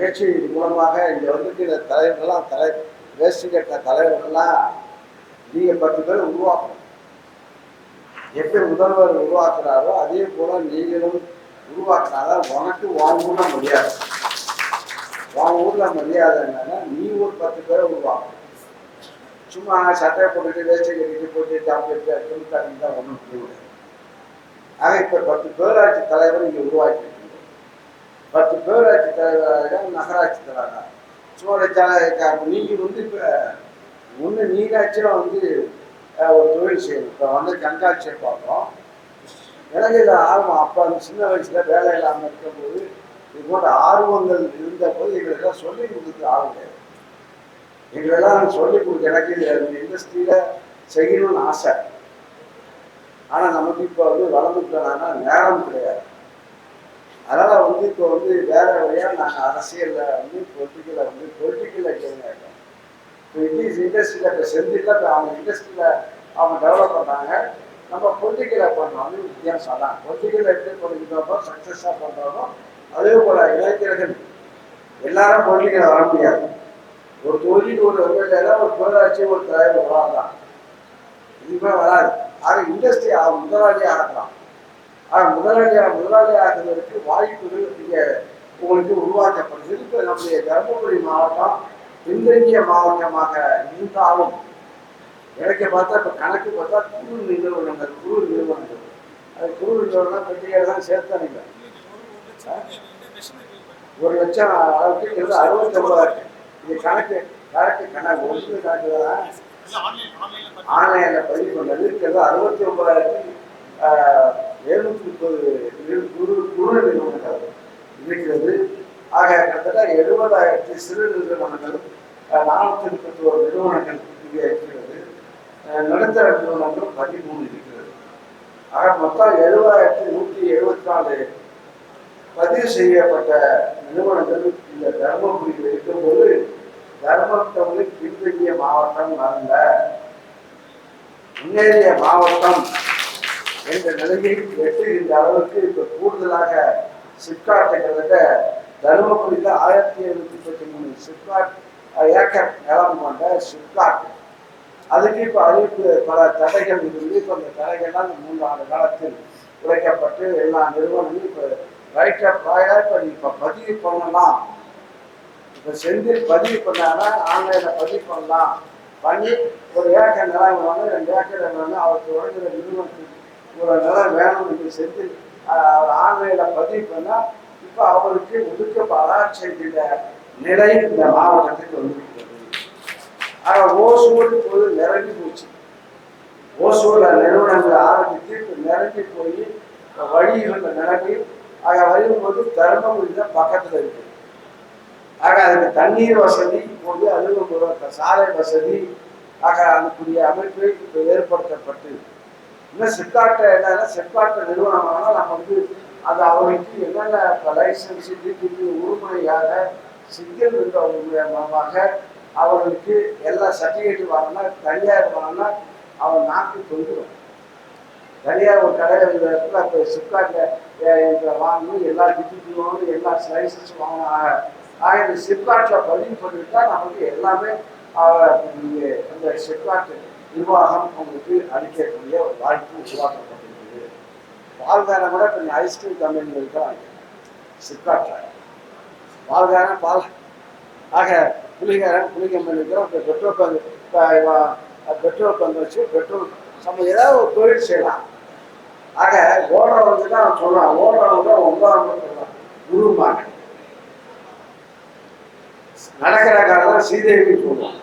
நிகழ்ச்சி மூலமாக இங்கே வந்திருக்கிற தலைவர்கள்லாம் தலை வேஷ்டி கட்ட தலைவர்கள்லாம் நீங்கள் பத்து பேர் உருவாக்கணும். எப்படி முதல்வர் உருவாக்குறாரோ அதே போல நீங்களும் உருவாக்குனாதான் உனக்கு உன் முடியாது உன் ஊர்ல மரியாதை என்னன்னா நீ ஒரு பத்து பேரை உருவாக்கணும். சும்மா சட்டையை போட்டுட்டு வேஷ்டி கட்டிட்டு போட்டு ஜாப்பிட்டு துணிக்காட்டி தான் ஒன்றும் முடியாது. ஆக இப்போ பத்து பேராட்சி தலைவர் இங்கே உருவாக்கிட்டு பத்து பேராட்சி தலைவராக நகராட்சி தலைவராக சும்மா நீங்கள் வந்து இப்போ ஒன்று நீராட்சியில் வந்து ஒரு தொழில் செய்யணும். இப்போ வந்து கண்காட்சியை பார்ப்போம். எனக்கு இது ஆர்வம். அப்போ அந்த சின்ன வயசில் வேலை இல்லாமல் இருக்கும்போது இது போன்ற ஆர்வங்கள் இருந்த போது எங்களுக்கெல்லாம் சொல்லி கொடுத்து ஆர்வம் கிடையாது. எங்களெல்லாம் சொல்லி கொடுக்க எனக்கு இது இண்டஸ்ட்ரியில் செய்யணும்னு ஆசை. ஆனால் நமக்கு இப்போ வந்து வளர்ந்துட்டோம்னா நேரம் கிடையாது. அதனால் வந்து இப்போ வந்து வேற வழியாக நாங்கள் அரசியலில் வந்து பொலிட்டிக்கலில் வந்து பொலிட்டிக்கலில் இருக்கோம் இப்போ இங்கிலீஷ் இண்டஸ்ட்ரியில் இப்போ செஞ்சுட்டு இப்போ அவங்க இண்டஸ்ட்ரியில் அவங்க டெவலப் பண்ணுறாங்க நம்ம பொலிட்டிக்கலில் பண்ணுறோம் வந்து வித்தியாசம் தான் பொலிட்டிக்கலில் எப்படி பண்ணிக்கிறோமோ சக்ஸஸாக பண்ணுறோமோ அதே போல் இளைஞர்கள் எல்லாரும் பொலிட்டிக்கலில் வர முடியாது. ஒரு தொழில் ஒரு எம்எல்ஏல ஒரு பொருளாட்சி ஒரு தலைவர் வரலாம் இதுவுமே வராது. ஆக இண்டஸ்ட்ரி முதலாளியாக ஆகலாம். ஆக முதலாளியா முதலாளி ஆகுவதற்கு வாய்ப்புகள் இங்கே உங்களுக்கு உருவாக்கப்படுது. இப்போ நம்முடைய தருமபுரி மாவட்டம் பின்தங்கிய மாவட்டமாக இருந்தாலும் எனக்கு பார்த்தா இப்போ கணக்கு பார்த்தா குறு நிறுவனங்கள் குறு நிறுவனங்கள். அது குறு நிறுவனம் பெட்டியை தான் சேர்த்தானுங்க ஒரு லட்சம் அளவுக்கு இருந்து அறுபத்தி ஒன்பதாயிரம் இது கணக்கு கணக்கு கணக்கு ஒன்று கணக்கு தான். ஆன்லைனில் பதிவு பண்ணது. கிட்டத்தட்ட அறுபத்தி ஒன்பதாயிரத்தி எழுநூற்றி முப்பது குரு குறு நிறுவனங்கள் இருக்கிறது ஆக கிட்டத்தட்ட எழுபதாயிரத்தி சிறு நிறுவனங்கள் அஹ், நானூற்றி முப்பத்தி ஒரு நிறுவனங்கள் இங்கே இருக்கிறது அஹ், நடுத்தர நிறுவனங்கள் பதிமூணு இருக்கிறது ஆக மொத்தம் எழுபதாயிரத்தி நூற்றி எழுபத்தி நாலு பதிவு செய்யப்பட்ட நிறுவனங்கள் இந்த தர்மபுரியில் இருக்கும்போது தர்மபுரி பின்தங்கிய மாவட்டம் அல்ல முன்னேறிய மாவட்டம் என்ற நிலையை எட்டுகின்ற அளவுக்கு இப்ப கூடுதலாக சிப்காட் கிட்டத்தட்ட தருமபுரியில் ஆயிரத்தி எழுநூத்தி முப்பத்தி மூணு சிப்காட் ஏக்கர் நிலம் கொண்ட சிப்காட். அதுக்கு இப்போ அறிவிப்பு பல தடைகள் இருந்து இப்போ அந்த தடைகள்லாம் இந்த மூன்று ஆண்டு காலத்தில் குறைக்கப்பட்டு எல்லா நிறுவனங்களும் இப்போ ரைட் ஆஃப் ராயாக இப்போ இப்போ பதிவு பண்ணலாம். இப்போ செந்தில் பதிவு பண்ணாங்கன்னா ஆன்லைனில் பதிவு பண்ணலாம். பண்ணி ஒரு ஏக்கர் நிலம் வந்து ரெண்டு ஏக்கர் நிலம் அவருக்கு உழைக்கிற நிறுவனத்துக்கு ஒரு நிலம் வேணும் என்று செஞ்சு அவர் ஆன்லைனில் பதிவு பண்ணால் இப்போ அவருக்கு ஒதுக்க செய்கின்ற நிலை இந்த மாவட்டத்துக்கு வந்திருக்கிறது. ஆக ஓசூர் இப்போது நிரம்பி போச்சு. ஓசூர்ல நிறுவனங்கள் ஆரம்பித்து இப்போ நிரம்பி போய் இப்போ வழிகள் நிரம்பி ஆக வரும்போது தருமபுரி தான் பக்கத்தில் இருக்குது ஆக அதுக்கு தண்ணீர் வசதி போது அதுவும் சாலை வசதி ஆக அதுக்குரிய அமைப்பு இப்போ ஏற்படுத்தப்பட்டு இன்னும் சிப்காட்டை என்னன்னா சிப்காட்டை நிறுவனம் நம்ம வந்து அது அவருக்கு என்னென்ன இப்போ லைசன்ஸ் டிடிபி உரிமையாக சிங்கிள் மூலமாக அவர்களுக்கு எல்லா சர்டிஃபிகேட் வாங்கினா தனியார் வாங்கினா அவன் நாக்கு தொங்குடும். தனியார் ஒரு கடை இந்த இடத்துல இப்போ சிப்காட்டில் வாங்கணும் எல்லா டிடிபி வாங்கணும் எல்லா லைசன்ஸ் வாங்கணும். ஆக இந்த சிப்காட்டில் பதிவு பண்ணிவிட்டால் நமக்கு எல்லாமே அந்த சிப்காட்டு நிர்வாகம் அவங்களுக்கு அளிக்கக்கூடிய ஒரு வாய்ப்பு உருவாக்கப்பட்டிருக்குது. பால்காரன் கூட கொஞ்சம் ஐஸ்கிரீம் கம்பெனிகள் தான் சிப்காட்டில் பால்காரன் பால். ஆக புலிகாரன் புலி கம்பெனி இருக்கிறோம் இப்போ பெட்ரோல் பங்க் இப்போ பெட்ரோல் பங்க் வச்சு பெட்ரோல் நம்ம ஏதாவது ஒரு தொழில் செய்யலாம். ஆக ஓடுறவங்க தான் அவன் சொல்றான். ஓடுறவங்க தான் ஒன்பதாம் சொல்றான் குருமாங்க நடக்கிற காலம் சீதேவி சொல்லுவான்.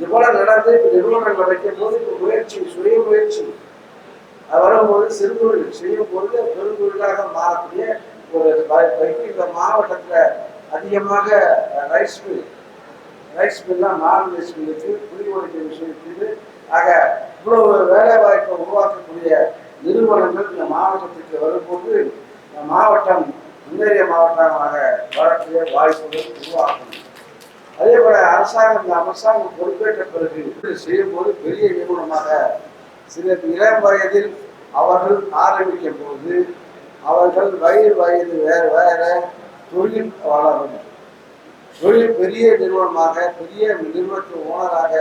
இது போல நடந்து இப்போ நிறுவனங்கள் வைக்கும் போது இப்போ முயற்சி சுய முயற்சி. அது வரும்போது சிறு தொழில் செய்யும் பொழுது பெருந்தொழிலாக மாறக்கூடிய ஒரு வாய்- வாய்ப்பு இந்த மாவட்டத்தில் அதிகமாக ரைஸ் மில் ரைஸ் மில்லாம் நான் ரைஸ் மில்லுக்கு புளி உடைக்க ஆக இவ்வளவு வேலை வாய்ப்பை உருவாக்கக்கூடிய நிறுவனங்கள் இந்த மாவட்டத்துக்கு வரும்போது மாவட்டம் முன்னேறிய மாவட்டமாக வரக்கூடிய வாய்ப்புகள் உருவாக்கணும் அதே போல அரசாங்கம் இந்த அரசாங்கம் பொறுப்பேற்ற பிறகு செய்யும்போது பெரிய நிறுவனமாக சில இளம் வயதில் அவர்கள் ஆரம்பிக்கும் போது அவர்கள் வயது வயது வேற வேற தொழில் வளரும். தொழில் பெரிய நிறுவனமாக பெரிய நிறுவனத்தின் ஓனராக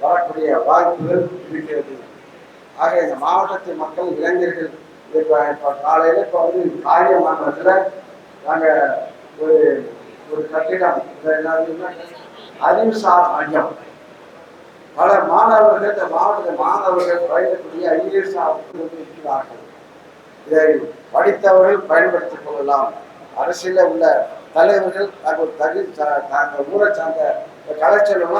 வரக்கூடிய வாய்ப்புகள் இருக்கிறது. ஆக இந்த மாவட்டத்து மக்கள் இளைஞர்கள் இப்போ இப்போ காலையில் இப்போ வந்து காரியமானத்தில் நாங்கள் ஒரு ஒரு கட்டிடம் இந்த அறிவுசார் மையம் பல மாணவர்கள் இந்த மாவட்ட மாணவர்கள் பயிலக்கூடிய ஐஏஎஸ் இருக்கிறார்கள் இதை படித்தவர்கள் பயன்படுத்திக் கொள்ளலாம். அரசியலில் உள்ள தலைவர்கள் தங்கள் தகு தங்கள் தாங்கள் ஊரை சார்ந்த இந்த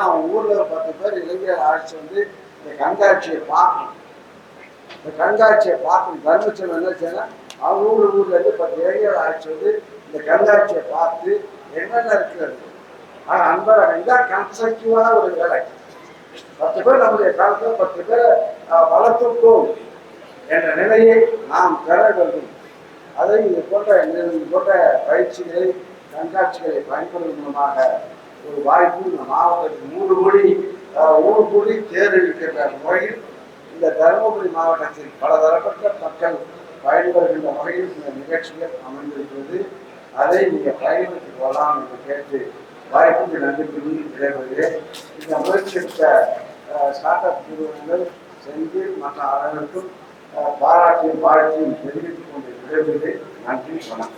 அவங்க ஊர்ல ஒரு பத்து பேர் இளைஞர் ஆட்சி வந்து இந்த கண்காட்சியை பார்க்கணும். இந்த கண்காட்சியை பார்க்கணும். தர்மச்செல்வம் என்ன செய்யணும் அவங்க ஊர் ஊர்ல இருந்து பத்து இளைஞர் ஆட்சி வந்து இந்த கண்காட்சியை பார்த்து என்னென்ன இருக்கிறது ஆனால் அன்பர் இதான் கன்ஸ்ட்ரக்டிவான ஒரு வேலை. பத்து பேர் நம்முடைய காலத்தில் பத்து பேரை அஹ், வளர்த்துட்டோம் என்ற நிலையை நாம் பெற வேண்டும். அதை இது போன்ற இது போன்ற பயிற்சிகளை கண்காட்சிகளை பயன்படுத்தும் மூலமாக ஒரு வாய்ப்பு இந்த மாவட்டத்தில் மூணு கோடி அஹ், மூணு கோடி தேர்ந்தெடுக்கின்ற முறையில் இந்த தருமபுரி மாவட்டத்தில் பல தரப்பட்ட மக்கள் பயன்படுகின்ற வகையில் இந்த நிகழ்ச்சிகள் அமைந்திருக்கிறது. அதை நீங்கள் பயன்படுத்திக் கொள்ளலாம் என்று கேட்டு வாய்ப்புக்கு நன்றி கூறி விடைபெறுகிறேன். இந்த முயற்சித்த ஸ்டார்ட் அப் நிறுவனங்கள் செஞ்சு மற்ற அனைவருக்கும் அஹ், பாராட்டியும் தெரிவித்துக் கொண்டு விடைபெறுகிறேன். நன்றி வணக்கம்.